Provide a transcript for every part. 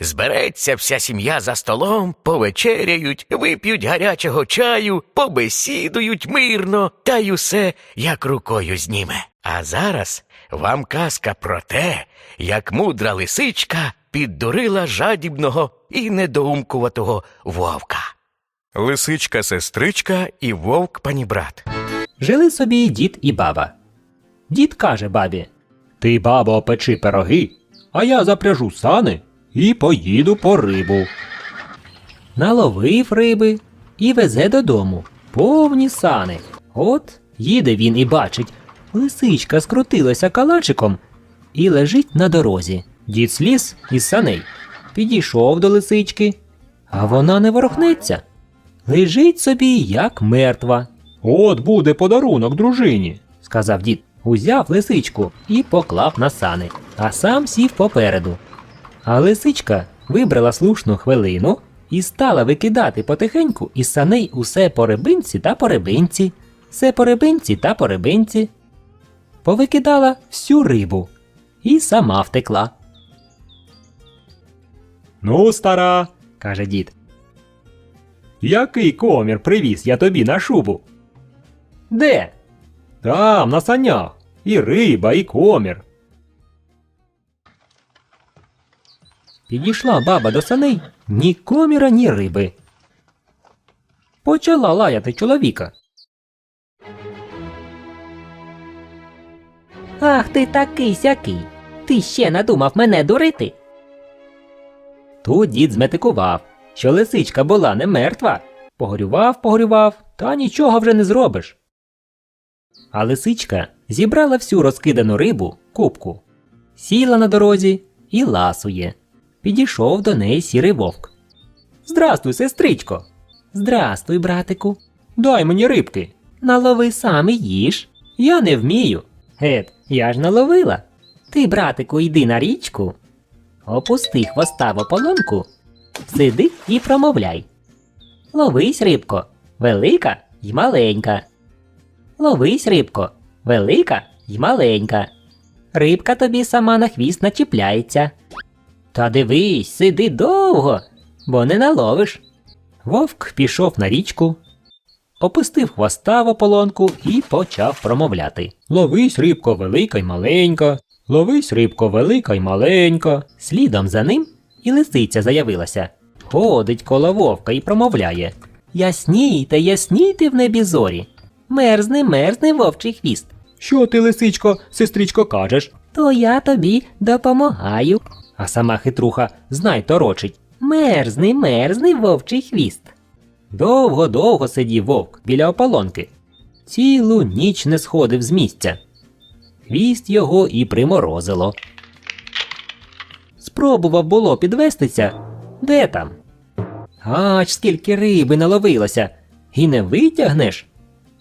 збереться вся сім'я за столом, повечеряють, вип'ють гарячого чаю, побесідують мирно, та й усе як рукою зніме. А зараз вам казка про те, як мудра лисичка піддурила жадібного і недоумкуватого вовка. Лисичка сестричка і вовк панібрат. Жили собі дід і баба. Дід каже бабі: Ти, бабо, печи пироги, а я запряжу сани і поїду по рибу. Наловив риби і везе додому повні сани. От їде він і бачить, лисичка скрутилася калачиком і лежить на дорозі. Дід сліз із саней, підійшов до лисички, а вона не ворухнеться. Лежить собі, як мертва. От буде подарунок дружині, сказав дід. Узяв лисичку і поклав на сани, а сам сів попереду. А лисичка вибрала слушну хвилину і стала викидати потихеньку із саней усе по рибинці та по рибинці, все по рибинці та по рибинці. Повикидала всю рибу і сама втекла. Ну, стара, каже дід. Який комір привіз я тобі на шубу? Де? Там, на санях. І риба, і комір. Підійшла баба до саней ні коміра, ні риби. Почала лаяти чоловіка. Ах ти такий сякий. Ти ще надумав мене дурити? Тут дід зметикував, що лисичка була не мертва. Погорював, погорював, та нічого вже не зробиш. А лисичка зібрала всю розкидану рибу кубку, сіла на дорозі і ласує. Підійшов до неї сірий вовк. Здрастуй, сестричко. Здрастуй, братику. Дай мені рибки. Налови сам і їж. Я не вмію. Гет, я ж наловила. Ти, братику, йди на річку, опусти хвоста в ополонку, сиди і промовляй. Ловись, рибко, велика й маленька. Ловись, рибко, велика й маленька. Рибка тобі сама на хвіст начіпляється. Та дивись, сиди довго, бо не наловиш. Вовк пішов на річку, опустив хвоста в ополонку і почав промовляти. Ловись, рибко, велика й маленька. Ловись, рибко, велика й маленька. Слідом за ним і лисиця заявилася. Ходить коло вовка і промовляє. Яснійте, яснійте в небі зорі. Мерзне, мерзне вовчий хвіст. Що ти, лисичко, сестричко, кажеш? То я тобі допомагаю. А сама хитруха знай торочить. Мерзний, мерзний вовчий хвіст. Довго-довго сидів вовк біля ополонки. Цілу ніч не сходив з місця. Хвіст його і приморозило. Спробував було підвестися. Де там? Ач, скільки риби наловилося, і не витягнеш,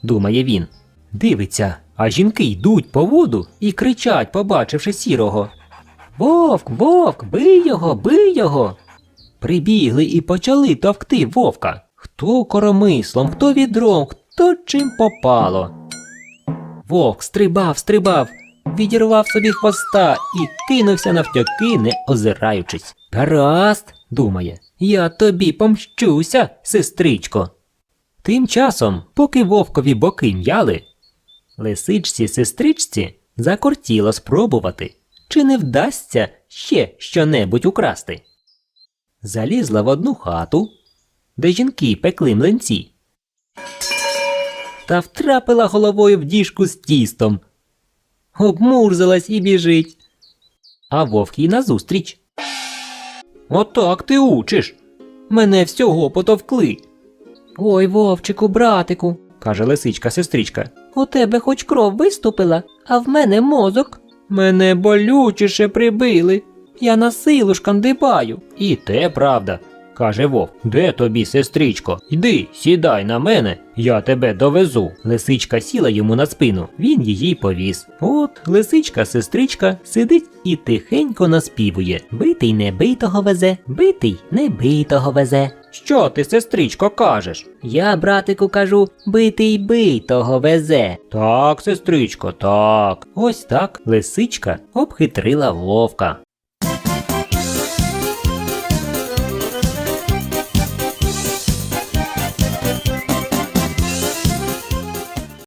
думає він. Дивиться, а жінки йдуть по воду і кричать, побачивши сірого. Вовк, вовк, бий його, бий його. Прибігли і почали товкти вовка. Хто коромислом, хто відром, хто чим попало. Вовк стрибав, стрибав, відірвав собі хвоста і кинувся навтьоки, не озираючись. Гаразд, думає, я тобі помщуся, сестричко. Тим часом, поки вовкові боки м'яли, лисичці сестричці закортіло спробувати, чи не вдасться ще щонебудь украсти. Залізла в одну хату, де жінки пекли млинці, та втрапила головою в діжку з тістом. Обмурзилась і біжить. А вовк їй назустріч. Отак ти учиш. Мене всього потовкли, Ой, вовчику, братику, каже лисичка сестричка. у тебе хоч кров виступила, а в мене мозок. Мене болючіше прибили. Я на силу шкандибаю. І те правда. каже вовк. Де тобі, сестричко? Йди, сідай на мене, я тебе довезу. Лисичка сіла йому на спину, він її повіз. От лисичка, сестричка сидить і тихенько наспівує. Битий не битого везе, битий не битого везе. Що ти, сестричко, кажеш? Я, братику, кажу, битий битого везе. Так, сестричко, так. Ось так лисичка обхитрила вовка.